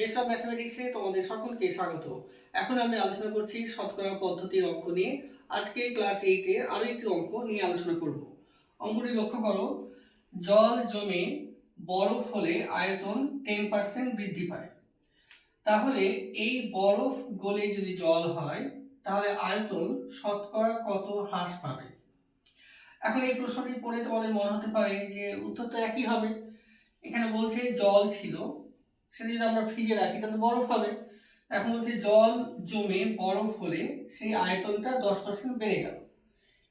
Base of ম্যাথমেটিক্সে তোমাদের সকলকে স্বাগত। এখন আমি আলোচনা করছি শতকরা পদ্ধতির অঙ্ক নিয়ে। আজকে ক্লাস এইটের আরও একটি অঙ্ক নিয়ে আলোচনা করব। অঙ্কটি লক্ষ্য করো। জল জমে বরফ হলে আয়তন টেন পার্সেন্ট বৃদ্ধি পায়। তাহলে এই বরফ গলে যদি জল হয়, তাহলে আয়তন শতকরা কত হ্রাস পাবে? এখন এই প্রশ্নটি পড়ে তোমাদের মনে হতে পারে যে উত্তর তো একই হবে। এখানে বলছে জল ছিল সেটা যদি আমরা ফ্রিজে রাখি, তাহলে বরফ হবে। এখন বলছে জল জমে বরফ হলে সেই আয়তনটা দশ পার্সেন্ট বেড়ে গেল।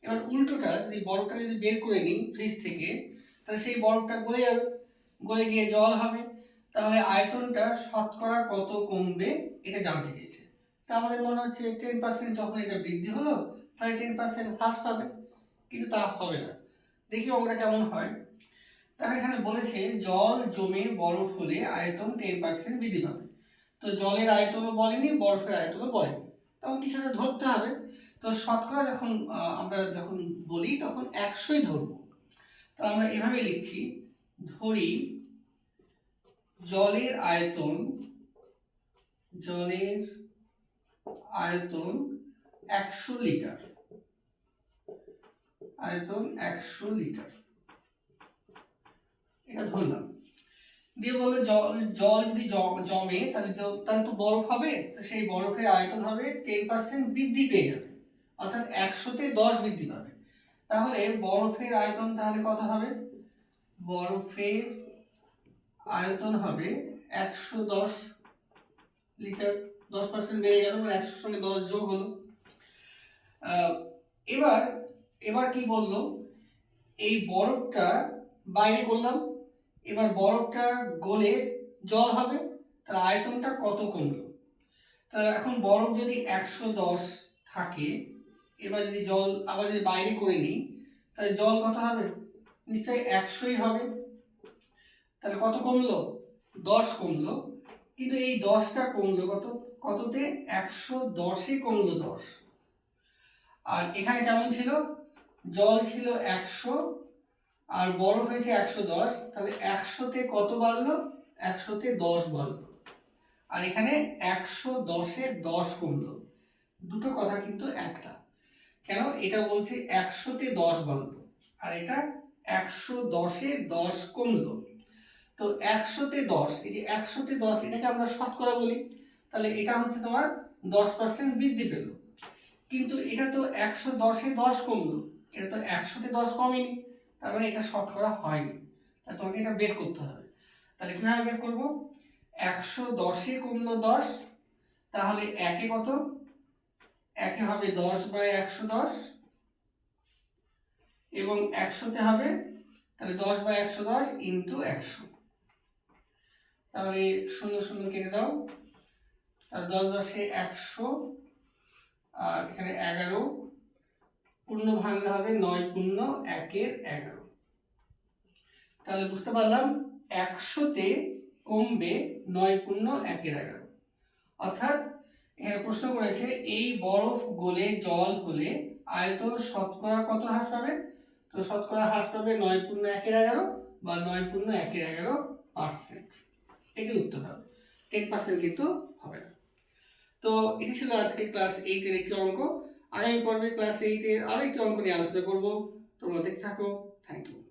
এবার উল্টোটা যদি বরফটা যদি বের করে নিই ফ্রিজ থেকে, তাহলে সেই বরফটা গলে যাবে। গলে গিয়ে জল হবে। তাহলে আয়তনটা শতকরা কত কমবে এটা জানতে চেয়েছে। তা আমাদের মনে হচ্ছে টেন পার্সেন্ট যখন এটা বৃদ্ধি হলো, তাহলে টেন পার্সেন্ট হ্রাস পাবে। কিন্তু তা হবে না। দেখি অঙ্কটা কেমন হয়। দেখো এখানে বলেছে, জল, জমে, বরফ হলে আয়তন টেন পার্সেন্ট বৃদ্ধি পাবে। তো জলের আয়তনও বলেনি, বরফের আয়তনও বলেনি। তখন কিছু একটা ধরতে হবে। তো শতকরা যখন আমরা যখন বলি, তখন একশোই ধরবো। তো আমরা এভাবে লিখছি, ধরি জলের আয়তন জলের আয়তন একশো লিটার। আয়তন একশো লিটার। এটা ধরলাম। দিয়ে বলল, জল জল যদি জমে, তাহলে তাহলে তো বরফ হবে, তো সেই বরফের আয়তন হবে টেন পার্সেন্ট বৃদ্ধি পেয়ে যাবে, অর্থাৎ একশোতে দশ বৃদ্ধি পাবে। তাহলে বরফের আয়তন তাহলে কত হবে? বরফের আয়তন হবে একশো দশ লিটার, দশ পার্সেন্ট বেড়ে গেল মানে একশোর সঙ্গে দশ যোগ হলো। এবার এবার কি বলল? এই বরফটা বাইরে করলাম এবার বরফটা গলে জল হবে তার আয়তনটা কত কমলো? তা এখন বরফ যদি একশো দশ থাকে, এবার যদি জল আবার যদি বাইরে করে নিই, তাহলে জল কত হবে? নিশ্চয়ই একশোই হবে। তাহলে কত কমলো? দশ কমলো। কিন্তু এই দশটা কমলো কত? কততে? একশো দশে কমলো দশ। আর এখানে কেমন ছিল? জল ছিল একশো আর বরফ হয়েছে একশো দশ, তাহলে একশোতে কত বাড়লো? একশোতে দশ বাড়লো। আর এখানে একশো দশে দশ কমলো। দুটো কথা কিন্তু একটা। কেন? এটা বলছে একশোতে দশ বাড়লো। আর এটা একশো দশে দশ কমলো। তো একশোতে দশ, এই যে একশোতে দশ এটাকে আমরা শতকরা বলি, তাহলে এটা হচ্ছে তোমার দশ পার্সেন্ট বৃদ্ধি পেল। কিন্তু এটা তো একশো দশে দশ কমলো। এটা তো একশোতে দশ কমেনি। তার মানে এটা শতকরা হয়নি। তা তোমাকে এটা বের করতে হবে। তাহলে কীভাবে বের করব? একশো দশে কমলো দশ, তাহলে একে কত? একে হবে দশ বাই একশো দশ। এবং একশোতে হবে, তাহলে দশ বাই একশো দশ ইন্টু একশো। তাহলে শূন্য শূন্য কেটে দাও। তাহলে দশ দশে একশো, আর এখানে এগারো। পূর্ণ ভাঙলে হবে নয় পূর্ণ একের এগারো। তাহলে বুঝতে পারলাম একশোতে কমবে নয় পূর্ণ একের এগারো। অর্থাৎ এখানে প্রশ্ন করেছে, এই বরফ গলে জল হলে আয়তন শতকরা কত হ্রাস পাবে? তো শতকরা হ্রাস পাবে নয় পূর্ণ একের এগারো বা নয় পূর্ণ একের এগারো পার্সেন্ট। এটি উত্তর হবে। টেন পার্সেন্ট কিন্তু হবে না। তো এটি ছিল আজকে ক্লাস এইটের একটি অঙ্ক। আগামী পর্বে ক্লাস এইটের আরও একটি অঙ্ক নিয়ে আলোচনা করব। তোমরা দেখতে থাকো। Thank you